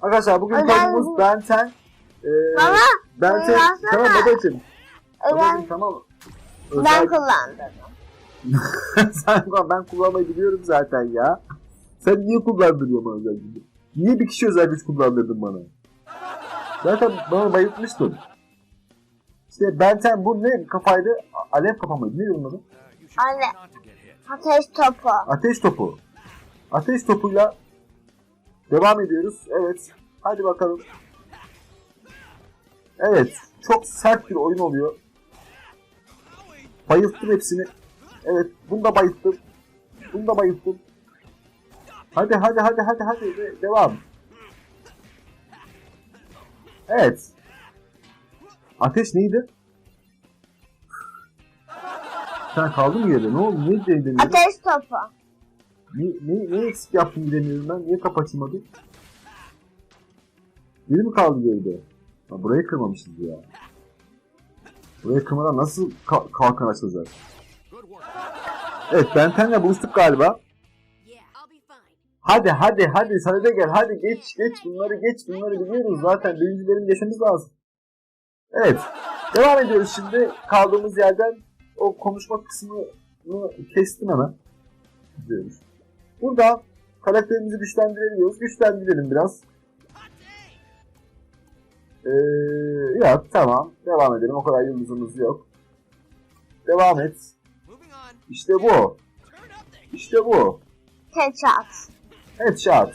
Arkadaşlar bugün Özel- konumuz Benten. Ee, Baba, Benten. Tamam babacım. Babacım tamam. ben kullandım. Sen ben kullanmayı biliyorum zaten ya. Sen niye kullandırıyorsun bana özel gücü? Niye bir kişi özel güç kullandırdın bana? Zaten bana bayıltmıştın. İşte Benten bu ne kafaydı? A- Alev kafa mıydı? Bunun adı? Anne, ateş topu. Ateş topu. Ateş topuyla devam ediyoruz. Evet. Hadi bakalım. Evet. Çok sert bir oyun oluyor. Bayılttım hepsini. Evet. Bunu da bayılttım. Bunu da bayılttım. Hadi hadi hadi hadi hadi. De- devam. Evet. Ateş neydi? Sen kaldın mı yerde? Ne oldu? Ne dedin? Ateş topu. Ne, ne, ne eksik yaptım bilemiyorum ben. Niye kapı açılmadı? Biri mi kaldı geride? Ha, burayı kırmamışız ya. Burayı kırmadan nasıl ka- kalkan açılacak? Evet Benten'le buluştuk galiba. Hadi hadi hadi sana da gel. Hadi geç geç bunları geç bunları biliyoruz zaten. Birincilerin geçmemiz lazım. Evet. Devam ediyoruz şimdi. Kaldığımız yerden o konuşma kısmını kestim hemen. Diyoruz. Burada karakterimizi güçlendirebiliyoruz. Güçlendirelim biraz. Ee, yok tamam. Devam edelim. O kadar yıldızımız yok. Devam et. İşte bu. İşte bu. Headshot. Headshot.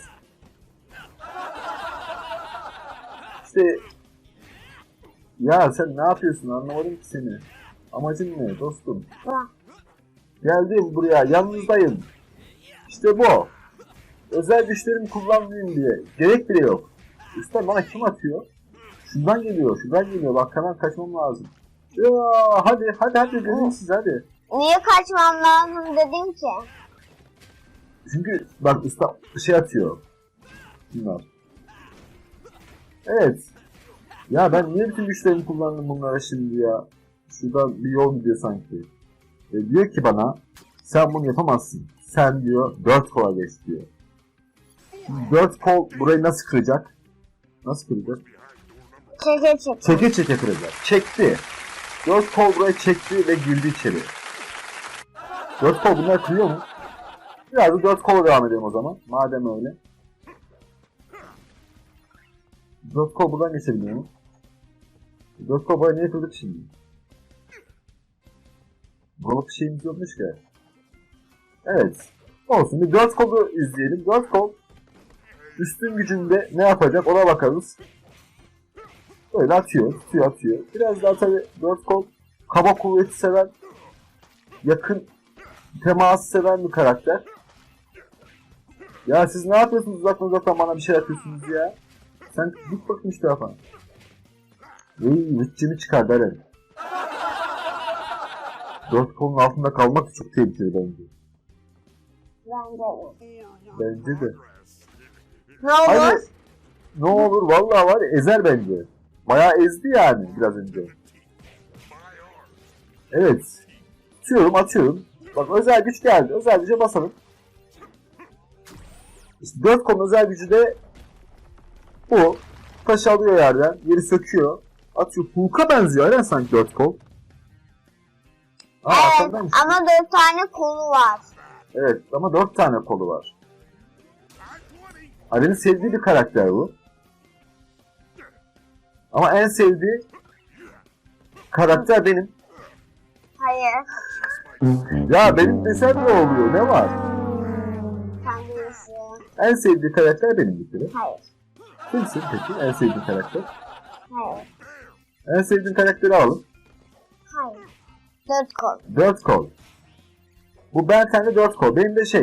İşte ya sen ne yapıyorsun anlamadım ki seni. Amacın ne dostum? Ha. Geldim buraya yalnızdayım. İşte bu. Özel güçlerimi kullanmayayım diye. Gerek bile yok. Üstten bana kim atıyor? Şuradan geliyor, şuradan geliyor. Bak hemen kaçmam lazım. Ya hadi hadi hadi dedim siz hadi. Niye kaçmam lazım dedim ki. Çünkü bak usta şey atıyor. Bunlar. Evet. Ya ben niye bütün güçlerimi kullandım bunlara şimdi ya? Şuradan bir yol gidiyor sanki. E, diyor ki bana sen bunu yapamazsın. Sen diyor dört kola geç diyor. Dört kol burayı nasıl kıracak? Nasıl kıracak? Çeke çeke. Çeke çeke kıracak. Çekti. Dört kol buraya çekti ve girdi içeri. Dört kol bunlar kırıyor mu? Biraz da dört kola devam edelim o zaman. Madem öyle. Dört kol buradan geçebiliyor mu? Dört kol buraya niye kırdık şimdi? Bir şeyimiz yokmuş ki. Evet. Olsun bir dört kolu izleyelim. Dört kol üstün gücünde ne yapacak ona bakarız. Böyle atıyor, tutuyor, atıyor. Biraz daha tabii dört kol kaba kuvveti seven, yakın teması seven bir karakter. Ya siz ne yapıyorsunuz uzaktan uzaktan bana bir şey yapıyorsunuz ya? Sen git bakayım şu tarafa. Bütçemi çıkar Eren. Dört kolun altında kalmak çok tehlikeli bence. Bence de. Bence de. Ne olur? Hayır. Ne olur vallahi var ya, ezer bence. Bayağı ezdi yani biraz önce. Evet. Atıyorum atıyorum. Bak özel güç geldi. Özel güce basalım. İşte 4 konu özel gücü de bu. Taş alıyor yerden. Yeri söküyor. Atıyor. Hulk'a benziyor. Aynen sanki 4 kol. Aa, Evet ama dört tane kolu var. Evet ama 4 tane kolu var. Ali'nin sevdiği bir karakter bu. Ama en sevdiği karakter benim. Hayır. Ya benim desem ne oluyor? Ne var? Bilirsin. En sevdiği karakter benim bir kere. Hayır. Kimsin peki en sevdiğin karakter? Hayır. En sevdiğin karakteri alalım. Hayır. Dört kol. Dört kol. Bu ben sende dört kol. Benim de şey,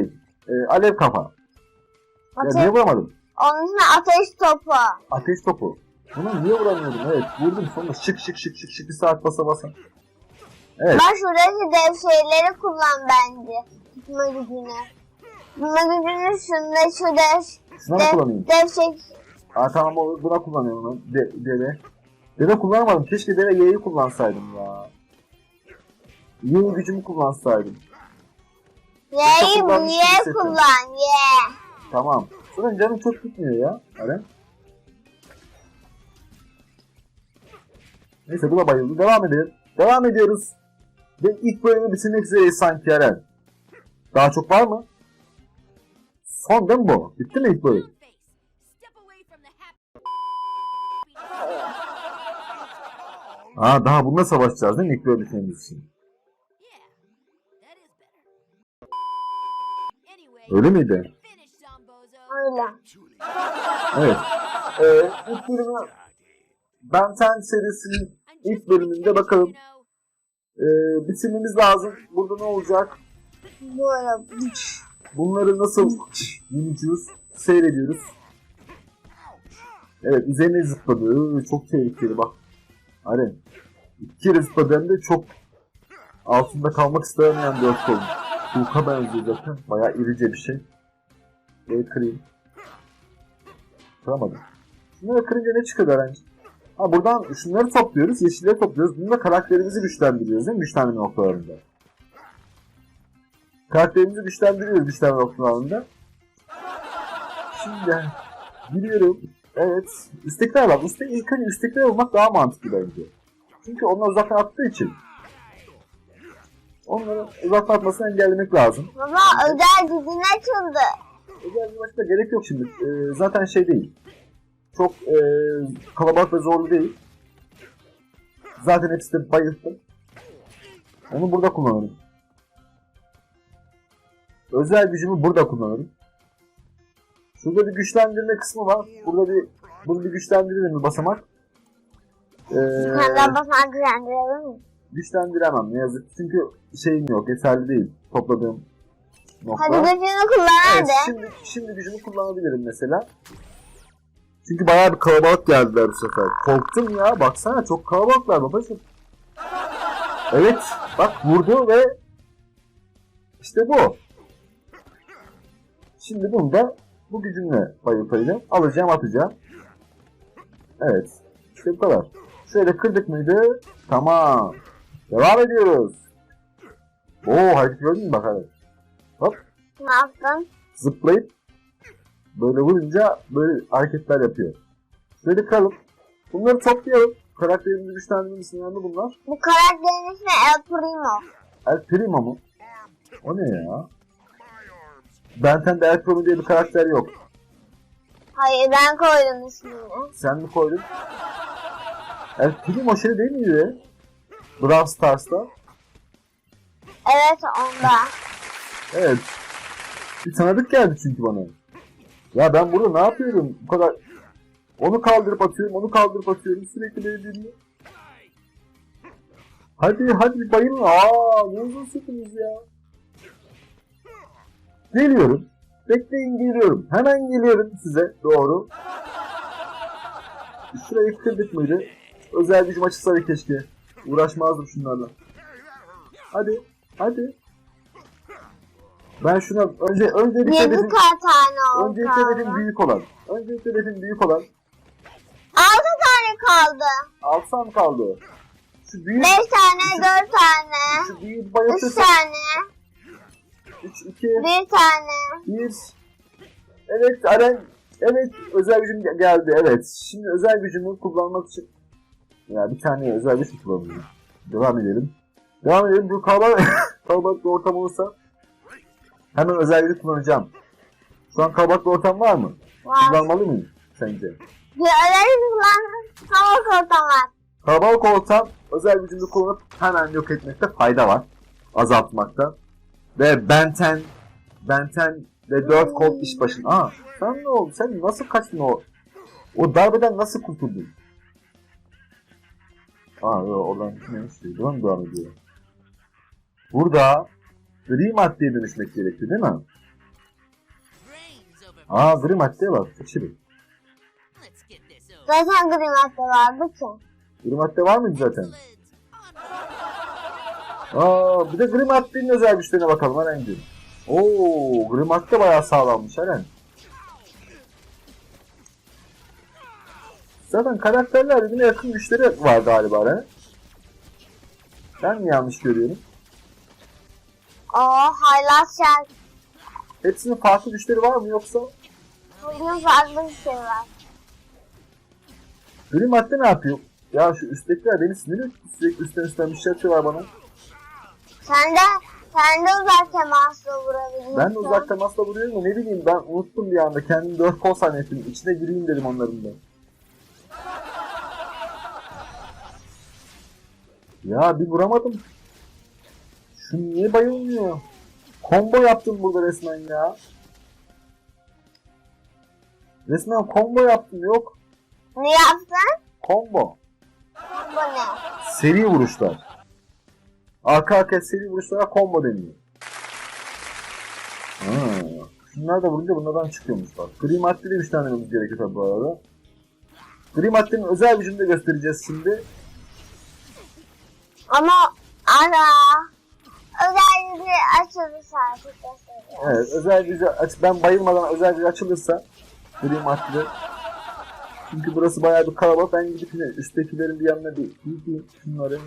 e, alev kafa. Ya Ateş, niye vuramadım? onun ateş topu. Ateş topu. Bunu niye vuramıyordum? Evet vurdum sonra şık şık şık şık şık bir saat basa basa. Evet. Bak şuradaki dev şeyleri kullan bence. Tutma gücünü. Tutma gücünü şunda şu dev, Şuna dev, kullanayım? dev şey Aa tamam buna kullanıyorum ben. De, deve. Deve kullanamadım. Keşke deve Y'yi kullansaydım ya. Y gücümü kullansaydım. Bu kullanmış hissettim. kullan Y. Tamam. Senin canın çok gitmiyor ya. Aren. Neyse bu da bayıldı. Devam edelim. Devam ediyoruz. Ve ilk bölümü bitirmek üzereyiz sanki Eren. Daha çok var mı? Son değil mi bu? Bitti mi ilk bölüm? Aa daha bununla savaşacağız değil mi ilk bölüm bitirmemiz için? Öyle miydi? Öyle. Evet. Ee, ilk bölümü Ben Ten serisinin ilk bölümünde bakalım. ee, bitirmemiz lazım. Burada ne olacak? Böyle. Bunları nasıl yeneceğiz? Seyrediyoruz. Evet üzerine zıpladı. Çok tehlikeli bak. Aren. İki kere zıpladı hem de çok altında kalmak istemeyen bir oldu. Hulk'a benziyor zaten. Bayağı irice bir şey. Ve kırayım. Kıramadım. Şunları kırınca ne çıkıyor Eren'ciğim? Ha buradan şunları topluyoruz, yeşilleri topluyoruz. Bununla karakterimizi güçlendiriyoruz değil mi? Güçlendirme noktalarında. Karakterimizi güçlendiriyoruz güçlenme noktalarında. Şimdi biliyorum. Evet. İstekler var. İstek, ilk önce istekler olmak daha mantıklı bence. Çünkü onlar uzaktan attığı için. Onları uzaktan atmasını engellemek lazım. Baba özel gücün açıldı. Özel bir maçta gerek yok şimdi. Ee, zaten şey değil. Çok ee, kalabalık ve zorlu değil. Zaten hepsi de bayılttım. Onu burada kullanırım. Özel gücümü burada kullanırım. Şurada bir güçlendirme kısmı var. Burada bir bunu bir güçlendirelim bir basamak. Ee, Senden basan gücendirebilir mi? Güçlendiremem ne yazık. Çünkü şeyim yok, yeterli değil topladığım nokta. Hadi gücünü kullan Evet, hadi. şimdi, şimdi gücümü kullanabilirim mesela. Çünkü bayağı bir kalabalık geldiler bu sefer. Korktum ya. Baksana çok kalabalıklar babacığım. Evet. Bak vurdu ve işte bu. Şimdi bunu da bu gücümle bayıltacağım. Alacağım atacağım. Evet. İşte bu kadar. Şöyle kırdık mıydı? Tamam. Devam ediyoruz. Oo hareket gördün mü bak hadi. Hop Ne yaptın? zıplayıp böyle vurunca böyle hareketler yapıyor. Şöyle kıralım. Bunları toplayalım. Karakterimizi güçlendirmemiz önemli bunlar. Bu karakterin ismi El Primo. El Primo mu? O ne ya? Benten'de El Primo diye bir karakter yok. Hayır ben koydum ismini. Sen mi koydun? El Primo şey değil miydi? Brawl Stars'ta. Evet onda. Evet. Bir tanıdık geldi çünkü bana. Ya ben burada ne yapıyorum? Bu kadar onu kaldırıp atıyorum, onu kaldırıp atıyorum. Sürekli beni dinliyor. Hadi hadi bayılın. Aa ne uzun ya. Geliyorum. Bekleyin geliyorum. Hemen geliyorum size. Doğru. Şurayı kırdık mıydı? Özel gücüm açılsaydı keşke. Uğraşmazdım şunlarla. Hadi. Hadi. Ben şuna önce öncelikle Yedi dedim, ka- tane oldu. öncelikle dedim büyük olan. Öncelikle dedim büyük olan. Altı tane kaldı. Alsam kaldı. Şu büyük, Beş tane, dört tane. şu büyük Üç bayıltısı. tane. 3, 2, Bir tane. 1. Evet Aren. Evet özel gücüm ge- geldi. Evet. Şimdi özel gücümü kullanmak için. Ya bir tane özel güç mü kullanıyorum? Devam edelim. Devam edelim. Bu kalabalık, kalabalık bir ortam olursa hemen özel gücü kullanacağım. Şu an kalabalık bir ortam var mı? Var. Kullanmalı mıyım sence? Bir öyle kullan. Hava kurtamak. Kalabalık ortam özel gücümü kullanıp hemen yok etmekte fayda var. Azaltmakta. Ve Benten Benten ve 4 kol iş başında. Aa sen ne oldu? Sen nasıl kaçtın o? O darbeden nasıl kurtuldun? Aa oradan değil mi? Devam ediyor. Burada gri maddeye dönüşmek gerekiyor değil mi? Aa gri maddeye bak. Kaçırın. Zaten gri madde vardı ki. Gri madde var mıydı zaten? Aa, bir de gri maddenin özel güçlerine bakalım Eren'cim. Oo, gri madde bayağı sağlammış Eren. Zaten karakterler birbirine yakın güçleri var galiba Eren. Ben mi yanlış görüyorum? O haylaz şarkı. Hepsinin farklı güçleri var mı yoksa? Bugün farklı bir şey var. Gri madde ne yapıyor? Ya şu üsttekiler beni sinir etti. Sürekli üstten üstten bir şey atıyorlar bana. Sen de, sen de uzak temasla vurabilirsin. Ben de uzak temasla vuruyorum da ne bileyim ben unuttum bir anda. Kendimi 4 kol zannettim. İçine gireyim dedim onların da. Ya bir vuramadım. Şu niye bayılmıyor? Combo yaptım burada resmen ya. Resmen combo yaptım yok. Ne yaptın? Combo. Bu ne? Seri vuruşlar. Arka arkaya seri vuruşlara combo deniyor. Ha. Şunlar da vurunca bunlardan çıkıyormuş bak. Gri madde de 3 tane vurmamız gerekiyor tabi bu arada. Gri maddenin özel gücünü de göstereceğiz şimdi. Ama ara. Özel bir açılırsa artık göstereceğim. Evet özel gücü aç ben bayılmadan özel gücü açılırsa gri madde çünkü burası bayağı bir kalabalık. Ben gidip yine üsttekilerin bir yanına bir gideyim şunların.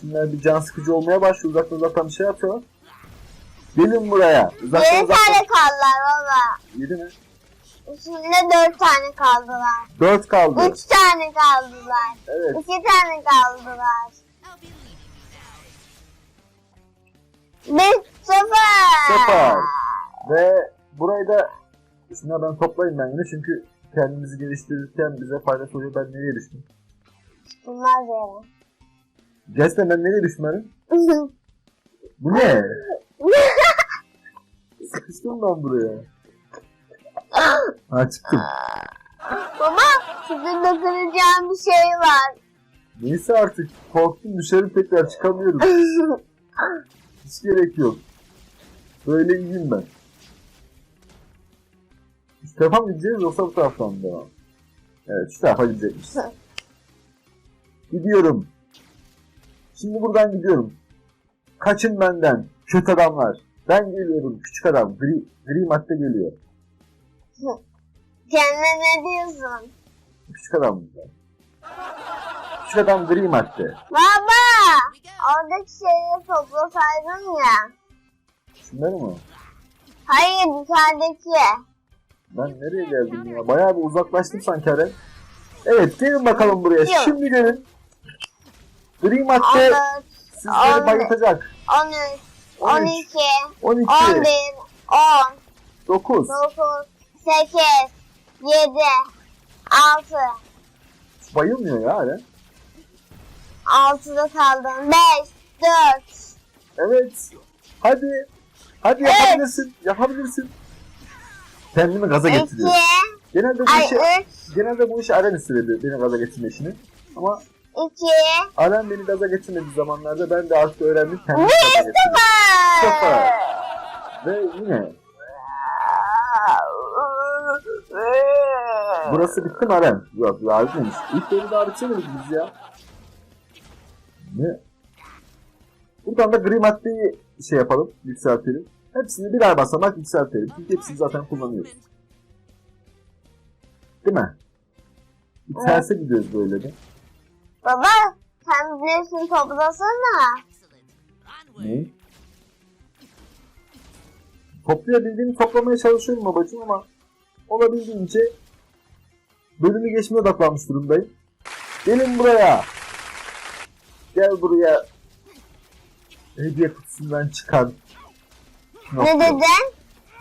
Şunlar bir can sıkıcı olmaya başlıyor. Uzaktan uzaktan bir şey yapıyorlar. Gelin buraya. Uzaktan Yedi uzaktan. tane kaldılar baba. Yedi mi? Üstünde dört tane kaldılar. Dört kaldı. Üç tane kaldılar. Evet. İki tane kaldılar. Bir sıfır. Süper. Ve burayı da şunlardan toplayın ben yine çünkü kendimizi geliştirirken bize faydası oluyor. Ben nereye düştüm? Bunlar benim. Gerçekten ben nereye düştüm benim? Bu ne? Sıkıştım ben buraya. Ha çıktım. Baba sizin dokunacağım bir şey var. Neyse artık korktum dışarı tekrar çıkamıyorum. Hiç gerek yok. Böyle iyiyim ben. Şu tarafa mı gideceğiz yoksa bu taraftan mı devam? Evet şu tarafa gidecekmiş. Gidiyorum. Şimdi buradan gidiyorum. Kaçın benden. Kötü adamlar. Ben geliyorum. Küçük adam. Gri, gri madde geliyor. Kendine ne diyorsun? Küçük adam bunlar. Küçük adam gri madde. Baba. Oradaki şeyleri toplasaydın ya. Şunları mı? Hayır dışarıdaki. Ben nereye geldim ya? Bayağı bir uzaklaştım sanki Aren. Evet gelin bakalım buraya. Yok. Şimdi gelin. Madde 14, sizleri on- bayıltacak. 13, 12, 12, 11, 10, 9. 9, 8, 7, 6, Bayılmıyor ya Aren. 6'da kaldım. 5, 4, Evet. Hadi. Hadi Evet. yapabilirsin. Yapabilirsin. Kendimi gaza 2, getiriyorum. Genelde bu ay işi, 3, genelde bu işi Aren istedi beni gaza getirme işini. Ama 2, Aren beni gaza getirmediği zamanlarda ben de artık öğrendim kendimi gaza getirmeyi. 0. Sıfır. Ve yine Burası bitti mi Aren? Yok bitmemiş. İlk bölümü daha bitiremedik biz ya. Ne? Buradan da gri maddeyi şey yapalım, yükseltelim. Hepsini birer basamak yükseltelim. Çünkü hepsini zaten kullanıyoruz. Değil mi? Bir terse gidiyoruz böyle de. Baba sen biliyorsun toplasana. Ne? Toplayabildiğimi toplamaya çalışıyorum babacığım ama olabildiğince bölümü geçmeye odaklanmış durumdayım. Gelin buraya. Gel buraya. Hediye kutusundan çıkan Ne dedin?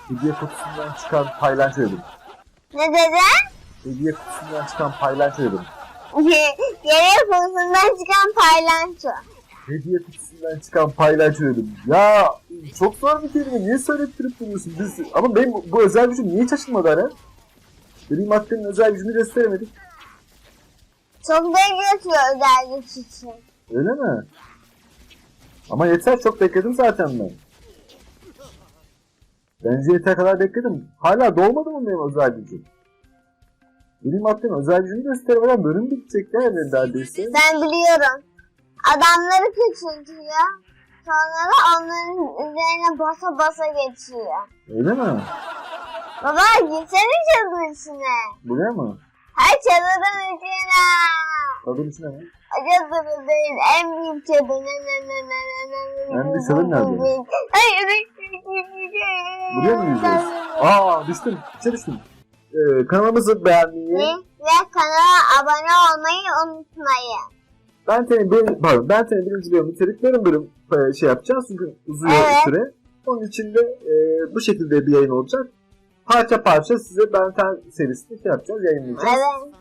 Hediye kutusundan çıkan paylaş ödüm. Ne dedin? Hediye kutusundan çıkan paylaş ödüm. Geriye konusundan çıkan paylanço. Hediye kutusundan çıkan paylaş ödüm. Ya çok zor bir kelime. Niye söylettirip duruyorsun? Biz, ama benim bu- bu özel gücüm niye açılmadı Aren? Benim maddenin özel gücünü gösteremedik. Çok bekletiyor özel güç için. Öyle mi? Ama yeter çok bekledim zaten ben. Bence yeter kadar bekledim. Hala dolmadı mı benim özel gücüm? Benim maddenin özel gücünü göstermeden bölüm bitecek yani neredeyse. Ben biliyorum. Adamları küçültüyor. Sonra da onların üzerine basa basa geçiyor. Öyle mi? Baba gitsene çadırın içine. Buraya mı? Her çadırın içine. Kadın mi? O çadırı değil en büyük ne En büyük çadır nerede? Hayır. Buraya mı yüzüyoruz? Aa düştüm. İçe düştüm. Ee, kanalımızı beğenmeyi, Ve, kanala abone olmayı unutmayın. ben seni bir, pardon, ben seni birinci bölüm bitirip yarım bölüm e, şey yapacağız çünkü uzuyor Evet. süre. Onun için de e, bu şekilde bir yayın olacak. Parça parça size Ben Ten serisini şey yapacağız, yayınlayacağız. Evet.